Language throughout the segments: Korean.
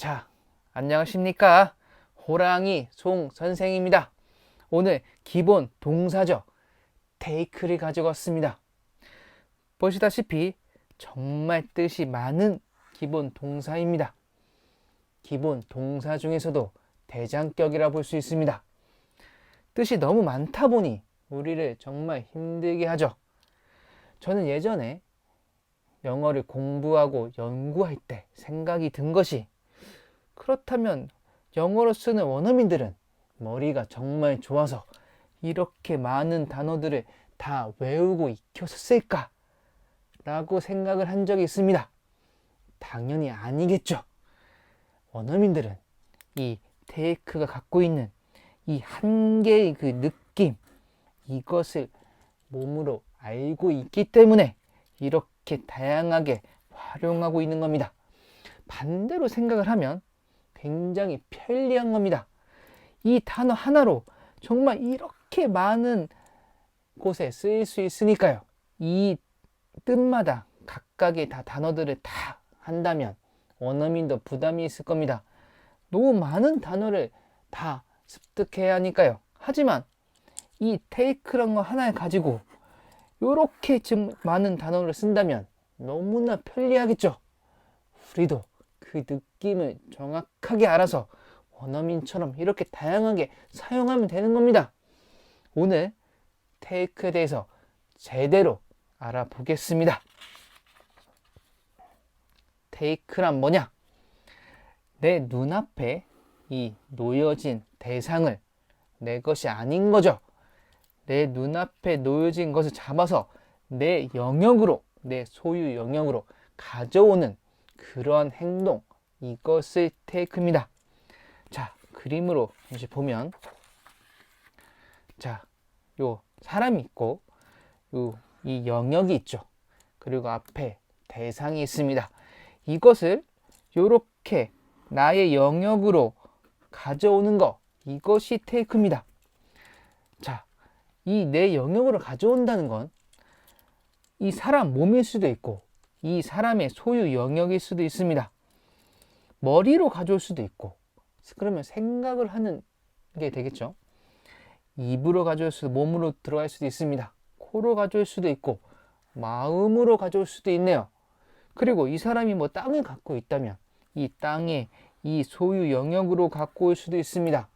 자, 안녕하십니까. 호랑이 송 선생입니다. 오늘 기본 동사죠. 테이크를 가지고 왔습니다. 보시다시피 정말 뜻이 많은 기본 동사입니다. 기본 동사 중에서도 대장격이라 볼 수 있습니다. 뜻이 너무 많다 보니 우리를 정말 힘들게 하죠. 저는 예전에 영어를 공부하고 연구할 때 생각이 든 것이 그렇다면 영어로 쓰는 원어민들은 머리가 정말 좋아서 이렇게 많은 단어들을 다 외우고 익혔을까? 라고 생각을 한 적이 있습니다. 당연히 아니겠죠. 원어민들은 이 테이크가 갖고 있는 이 한계의 그 느낌, 이것을 몸으로 알고 있기 때문에 이렇게 다양하게 활용하고 있는 겁니다. 반대로 생각을 하면 굉장히 편리한 겁니다. 이 단어 하나로 정말 이렇게 많은 곳에 쓰일 수 있으니까요. 이 뜻마다 각각의 다 단어들을 다 한다면 원어민도 부담이 있을 겁니다. 너무 많은 단어를 다 습득해야 하니까요. 하지만 이 테이크란 거 하나를 가지고 이렇게 좀 많은 단어를 쓴다면 너무나 편리하겠죠. 우리도 그 느낌을 정확하게 알아서 원어민처럼 이렇게 다양하게 사용하면 되는 겁니다. 오늘 테이크에 대해서 제대로 알아보겠습니다. 테이크란 뭐냐? 내 눈앞에 이 놓여진 대상을 내 것이 아닌 거죠. 내 눈앞에 놓여진 것을 잡아서 내 영역으로, 내 소유 영역으로 가져오는 그러한 행동, 이것을 테이크입니다. 자, 그림으로 이제 보면, 자, 요 사람이 있고, 요 이 영역이 있죠. 그리고 앞에 대상이 있습니다. 이것을 요렇게 나의 영역으로 가져오는 거, 이것이 테이크입니다. 자, 이 내 영역으로 가져온다는 건 이 사람 몸일 수도 있고, 이 사람의 소유 영역일 수도 있습니다. 머리로 가져올 수도 있고, 그러면 생각을 하는 게 되겠죠. 입으로 가져올 수도, 몸으로 들어갈 수도 있습니다. 코로 가져올 수도 있고, 마음으로 가져올 수도 있네요. 그리고 이 사람이 뭐 땅을 갖고 있다면, 이 땅에 이 소유 영역으로 갖고 올 수도 있습니다.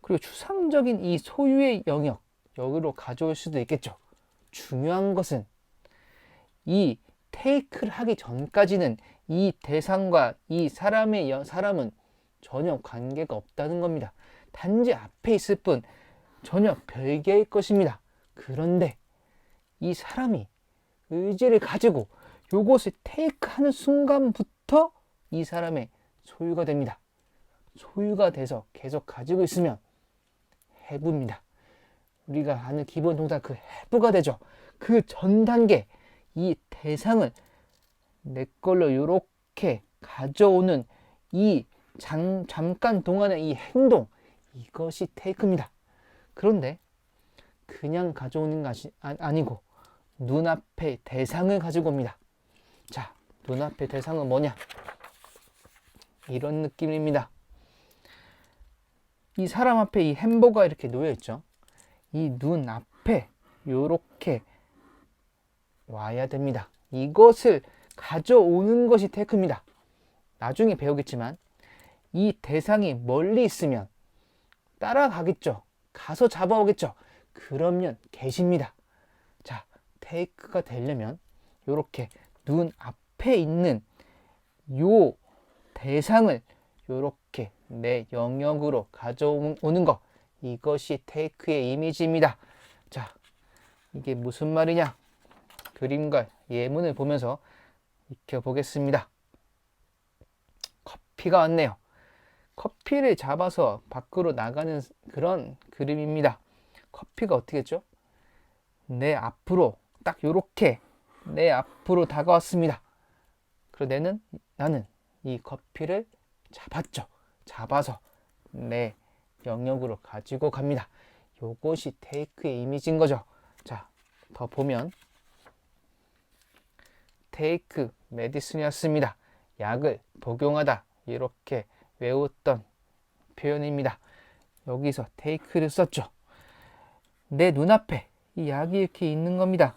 그리고 추상적인 이 소유의 영역, 여기로 가져올 수도 있겠죠. 중요한 것은 이 테이크를 하기 전까지는 이 대상과 이 사람의 사람은 전혀 관계가 없다는 겁니다. 단지 앞에 있을 뿐 전혀 별개의 것입니다. 그런데 이 사람이 의지를 가지고 요것을 테이크하는 순간부터 이 사람의 소유가 됩니다. 소유가 돼서 계속 가지고 있으면 해부입니다. 우리가 아는 기본 동사 그 해부가 되죠. 그 전 단계 이 대상을 내 걸로 이렇게 가져오는 이 잠, 잠깐 동안의 이 행동 이것이 테이크입니다. 그런데 그냥 가져오는 것이 아니고 눈앞에 대상을 가지고 옵니다. 자, 눈앞에 대상은 뭐냐? 이런 느낌입니다. 이 사람 앞에 이 햄버거가 이렇게 놓여 있죠. 이 눈 앞에 이렇게 와야 됩니다. 이것을 가져오는 것이 테크입니다. 나중에 배우겠지만 이 대상이 멀리 있으면 따라가겠죠. 가서 잡아오겠죠. 그러면 계십니다. 자, 테이크가 되려면 이렇게 눈 앞에 있는 요 대상을 이렇게 내 영역으로 가져오는 것 이것이 테이크의 이미지입니다. 자, 이게 무슨 말이냐? 그림과 예문을 보면서 익혀보겠습니다. 커피가 왔네요. 커피를 잡아서 밖으로 나가는 그런 그림입니다. 커피가 어떻게 했죠? 내 앞으로 딱 요렇게 내 앞으로 다가왔습니다. 그리고 내는 나는 이 커피를 잡았죠. 잡아서 내 영역으로 가지고 갑니다. 요것이 테이크의 이미지인 거죠. 자, 더 보면 테이크 메디슨이었습니다. 약을 복용하다 이렇게 외웠던 표현입니다. 여기서 take를 썼죠. 내 눈앞에 이 약이 이렇게 있는 겁니다.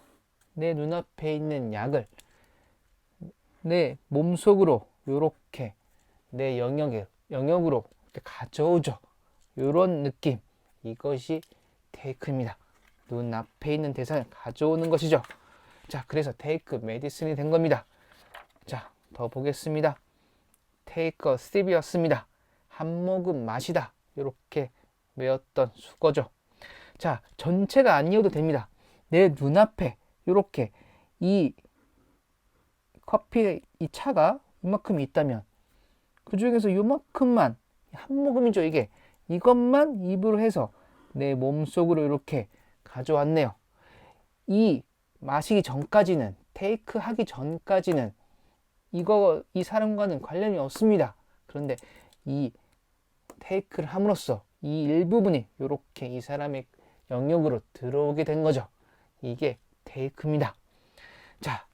내 눈앞에 있는 약을 내 몸속으로 이렇게 내 영역에 영역으로 가져오죠. 이런 느낌 이것이 테이크입니다. 눈앞에 있는 대상을 가져오는 것이죠. 자, 그래서 테이크 메디슨이 된 겁니다. 자, 더 보겠습니다. 테이크 어 스텝이었습니다. 한 모금 마시다. 이렇게 외웠던 수거죠. 자, 전체가 아니어도 됩니다. 내 눈앞에 이렇게 이 커피, 이 차가 이만큼 있다면 그 중에서 이만큼만 한 모금이죠, 이게. 이것만 입으로 해서 내 몸속으로 이렇게 가져왔네요. 이 마시기 전까지는, 테이크 하기 전까지는 이거, 이 사람과는 관련이 없습니다. 그런데 이 테이크를 함으로써 이 일부분이 이렇게 이 사람의 영역으로 들어오게 된 거죠. 이게 테이크입니다. 자,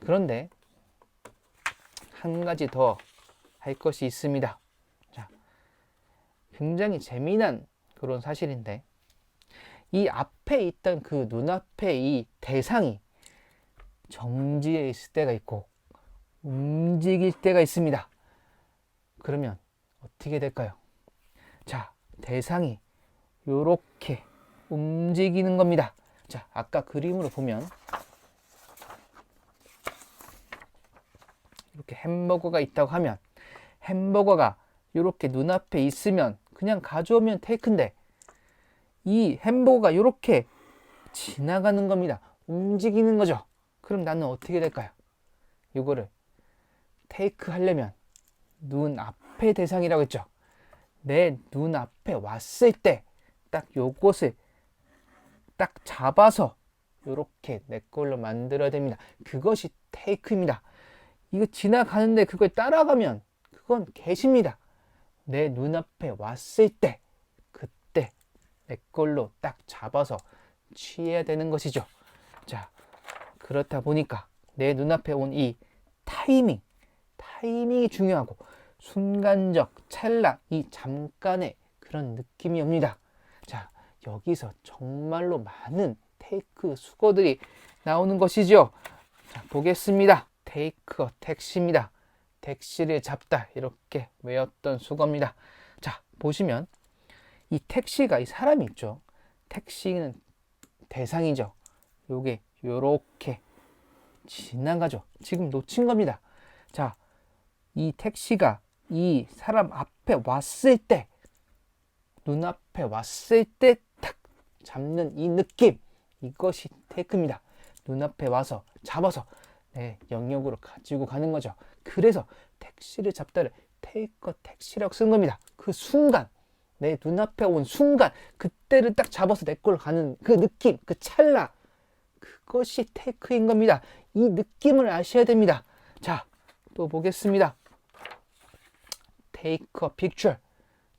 그런데 한 가지 더 할 것이 있습니다. 자, 굉장히 재미난 그런 사실인데, 이 앞에 있던 그 눈앞에 이 대상이 정지해 있을 때가 있고, 움직일 때가 있습니다. 그러면 어떻게 될까요? 자, 대상이 이렇게 움직이는 겁니다. 자, 아까 그림으로 보면 이렇게 햄버거가 있다고 하면 햄버거가 이렇게 눈앞에 있으면 그냥 가져오면 테이크인데 이 햄버거가 이렇게 지나가는 겁니다. 움직이는 거죠. 그럼 나는 어떻게 될까요? 이거를 테이크 하려면 눈 앞에 대상이라고 했죠. 내 눈 앞에 왔을 때 딱 요것을 딱 잡아서 이렇게 내 걸로 만들어야 됩니다. 그것이 테이크입니다. 이거 지나가는데 그걸 따라가면 그건 개십니다. 내 눈앞에 왔을 때 내 걸로 딱 잡아서 취해야 되는 것이죠. 자, 그렇다 보니까 내 눈앞에 온 이 타이밍, 타이밍이 중요하고 순간적 찰나 이 잠깐의 그런 느낌이 옵니다. 자, 여기서 정말로 많은 테이크 수거들이 나오는 것이죠. 자, 보겠습니다. 테이크 택시입니다. 택시를 잡다 이렇게 외웠던 수거입니다. 자, 보시면 이 택시가 이 사람이 있죠. 택시는 대상이죠. 요게 요렇게 지나가죠. 지금 놓친 겁니다. 자, 이 택시가 이 사람 앞에 왔을 때, 눈앞에 왔을 때딱 잡는 이 느낌, 이것이 테이크입니다. 눈앞에 와서 잡아서 내 영역으로 가지고 가는 거죠. 그래서 택시를 잡다를 테이크 택시라고 쓴 겁니다. 그 순간, 내 눈앞에 온 순간, 그때를 딱 잡아서 내 걸로 가는 그 느낌, 그 찰나, 그것이 테이크인 겁니다. 이 느낌을 아셔야 됩니다. 자, 또 보겠습니다. take a picture.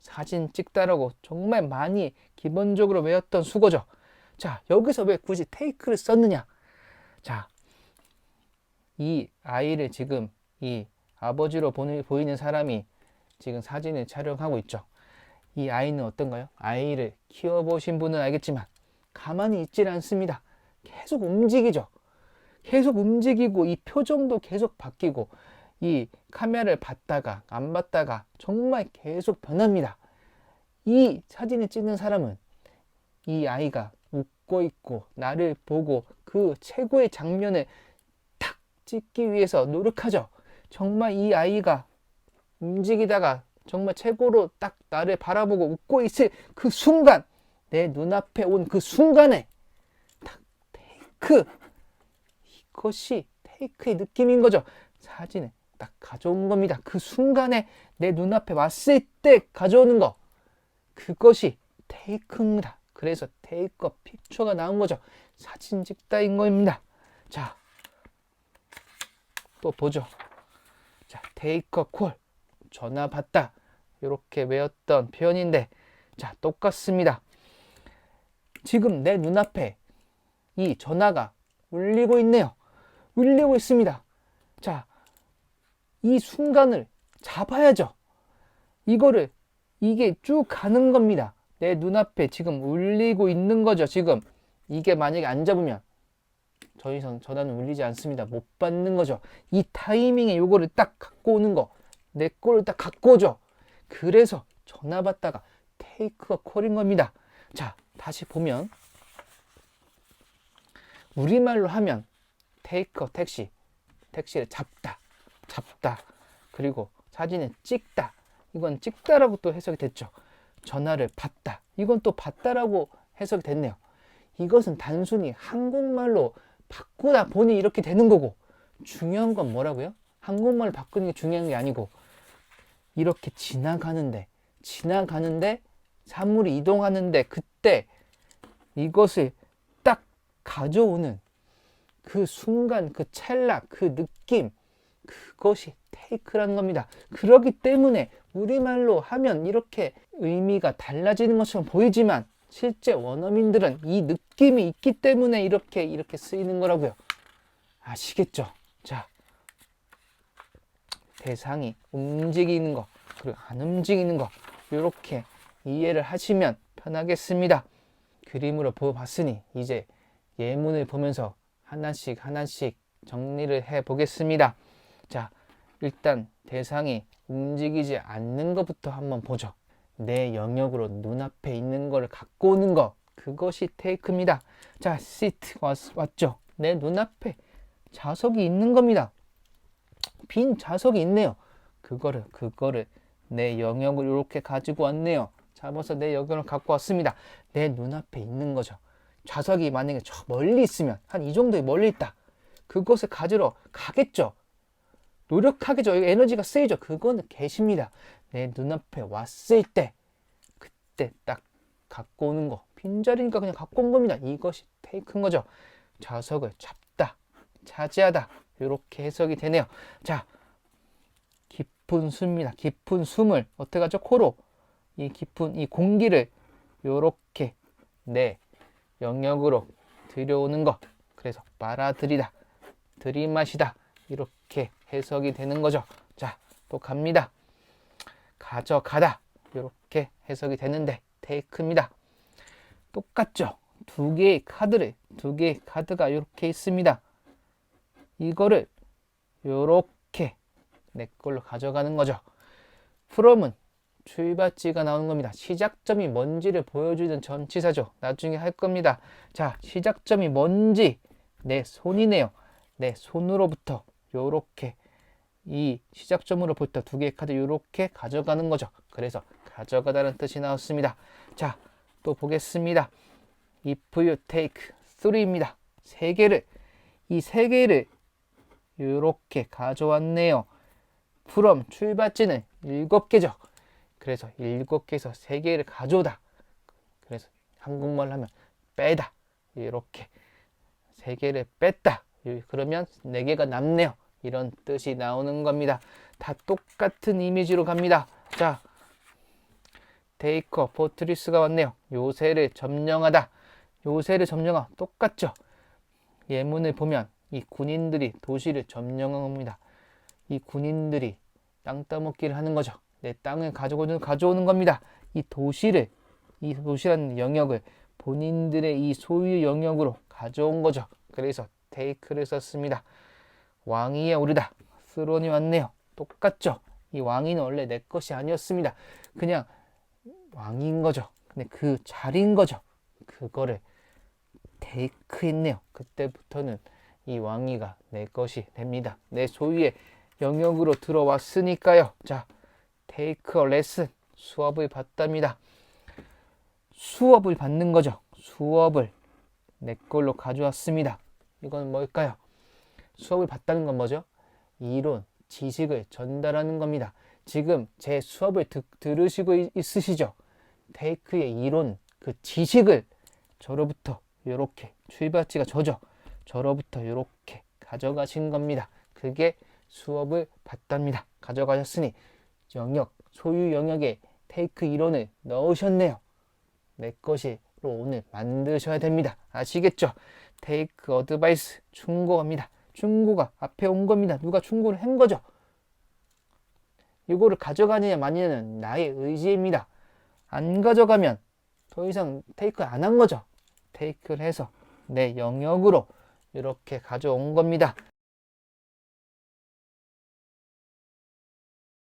사진 찍다라고 정말 많이 기본적으로 외웠던 수거죠. 자, 여기서 왜 굳이 take를 썼느냐? 자, 이 아이를 지금 이 아버지로 보이는 사람이 지금 사진을 촬영하고 있죠. 이 아이는 어떤가요? 아이를 키워보신 분은 알겠지만 가만히 있질 않습니다. 계속 움직이죠. 계속 움직이고 이 표정도 계속 바뀌고 이 카메라를 봤다가 안 봤다가 정말 계속 변합니다. 이 사진을 찍는 사람은 이 아이가 웃고 있고 나를 보고 그 최고의 장면을 탁 찍기 위해서 노력하죠. 정말 이 아이가 움직이다가 정말 최고로 딱 나를 바라보고 웃고 있을 그 순간 내 눈앞에 온 그 순간에 딱 테이크 이것이 테이크의 느낌인 거죠. 사진을 딱 가져온 겁니다. 그 순간에 내 눈앞에 왔을 때 가져오는 거. 그것이 테이크입니다. 그래서 테이크 픽처가 나온 거죠. 사진 찍다인 겁니다. 자, 또 보죠. 자, 테이크 콜. 전화 받다. 이렇게 외웠던 표현인데, 자, 똑같습니다. 지금 내 눈앞에 이 전화가 울리고 있네요. 울리고 있습니다. 자, 이 순간을 잡아야죠. 이거를 이게 쭉 가는 겁니다. 내 눈앞에 지금 울리고 있는 거죠. 지금 이게 만약에 안 잡으면 더 이상 전화는 울리지 않습니다. 못 받는 거죠. 이 타이밍에 요거를 딱 갖고 오는 거. 내 거를 딱 갖고 오죠. 그래서 전화 받다가 테이크가 콜인 겁니다. 자, 다시 보면 우리말로 하면 테이크 택시 택시를 잡다 잡다 그리고 사진을 찍다 이건 찍다라고 또 해석이 됐죠 전화를 받다 이건 또 받다라고 해석이 됐네요 이것은 단순히 한국말로 바꾸다 보니 이렇게 되는 거고 중요한 건 뭐라고요? 한국말 바꾸는 게 중요한 게 아니고 이렇게 지나가는데 지나가는데 사물이 이동하는데 그때 이것을 딱 가져오는 그 순간 그 찰나 그 느낌 그것이 테이크라는 겁니다. 그렇기 때문에 우리말로 하면 이렇게 의미가 달라지는 것처럼 보이지만 실제 원어민들은 이 느낌이 있기 때문에 이렇게 이렇게 쓰이는 거라고요. 아시겠죠? 자, 대상이 움직이는 거 그리고 안 움직이는 거 이렇게 이해를 하시면 편하겠습니다. 그림으로 보봤으니 이제 예문을 보면서 하나씩 하나씩 정리를 해 보겠습니다. 자, 일단 대상이 움직이지 않는 것부터 한번 보죠. 내 영역으로 눈앞에 있는 걸 갖고 오는 것. 그것이 테이크입니다. 자, 시트 왔, 왔죠? 내 눈앞에 자석이 있는 겁니다. 빈 자석이 있네요. 그거를, 그거를 내 영역을 이렇게 가지고 왔네요. 잡아서 내 영역을 갖고 왔습니다. 내 눈앞에 있는 거죠. 좌석이 만약에 저 멀리 있으면 한 이 정도에 멀리 있다. 그것을 가지러 가겠죠. 노력하겠죠. 에너지가 쓰이죠. 그거는 계십니다. 내 눈앞에 왔을 때 그때 딱 갖고 오는 거. 빈자리니까 그냥 갖고 온 겁니다. 이것이 테이크인 거죠. 좌석을 잡다, 차지하다. 이렇게 해석이 되네요. 자, 깊은 숨입니다. 깊은 숨을 어떻게 하죠? 코로 이 깊은 이 공기를 이렇게 내 영역으로 들여오는 것. 그래서 빨아들이다, 들이마시다 이렇게 해석이 되는 거죠. 자, 또 갑니다. 가져가다 이렇게 해석이 되는데 테이크입니다. 똑같죠? 두 개의 카드를 두 개의 카드가 이렇게 있습니다. 이거를 이렇게 내 걸로 가져가는 거죠. from은 출발지가 나오는 겁니다. 시작점이 뭔지를 보여주는 전치사죠. 나중에 할 겁니다. 자, 시작점이 뭔지 내 손이네요. 내 손으로부터 요렇게 이 시작점으로부터 두 개의 카드 요렇게 가져가는 거죠. 그래서 가져가다는 뜻이 나왔습니다. 자, 또 보겠습니다. If you take three입니다. 세 개를 이 세 개를 요렇게 가져왔네요. from 출발지는 일곱 개죠. 그래서 일곱 개에서 세 개를 가져오다. 그래서 한국말로 하면 빼다. 이렇게 세 개를 뺐다. 그러면 네 개가 남네요. 이런 뜻이 나오는 겁니다. 다 똑같은 이미지로 갑니다. 자, 데이커, 포트리스가 왔네요. 요새를 점령하다. 요새를 점령하 똑같죠. 예문을 보면 이 군인들이 도시를 점령한 겁니다. 이 군인들이 땅 따먹기를 하는 거죠. 내 땅을 가져오는, 가져오는 겁니다. 이 도시를, 이 도시라는 영역을 본인들의 이 소유 영역으로 가져온 거죠. 그래서 테이크를 썼습니다. 왕위에 오르다. 스론이 왔네요. 똑같죠? 이 왕위는 원래 내 것이 아니었습니다. 그냥 왕인 거죠. 근데 그 자리인 거죠. 그거를 테이크 했네요. 그때부터는 이 왕위가 내 것이 됩니다. 내 소유의 영역으로 들어왔으니까요. 자, 테이크 레슨 수업을 받답니다. 수업을 받는 거죠. 수업을 내 걸로 가져왔습니다. 이건 뭘까요? 수업을 받다는 건 뭐죠? 이론, 지식을 전달하는 겁니다. 지금 제 수업을 듣, 들으시고 있으시죠? 테이크의 이론, 그 지식을 저로부터 이렇게 출발지가 저죠. 저로부터 이렇게 가져가신 겁니다. 그게 수업을 받답니다. 가져가셨으니 영역, 소유 영역에 테이크 이론을 넣으셨네요. 내 것이로 오늘 만드셔야 됩니다. 아시겠죠? 테이크 어드바이스 충고합니다. 충고가 앞에 온 겁니다. 누가 충고를 한 거죠? 이거를 가져가느냐 마느냐는 나의 의지입니다. 안 가져가면 더 이상 테이크 안 한 거죠. 테이크를 해서 내 영역으로 이렇게 가져온 겁니다.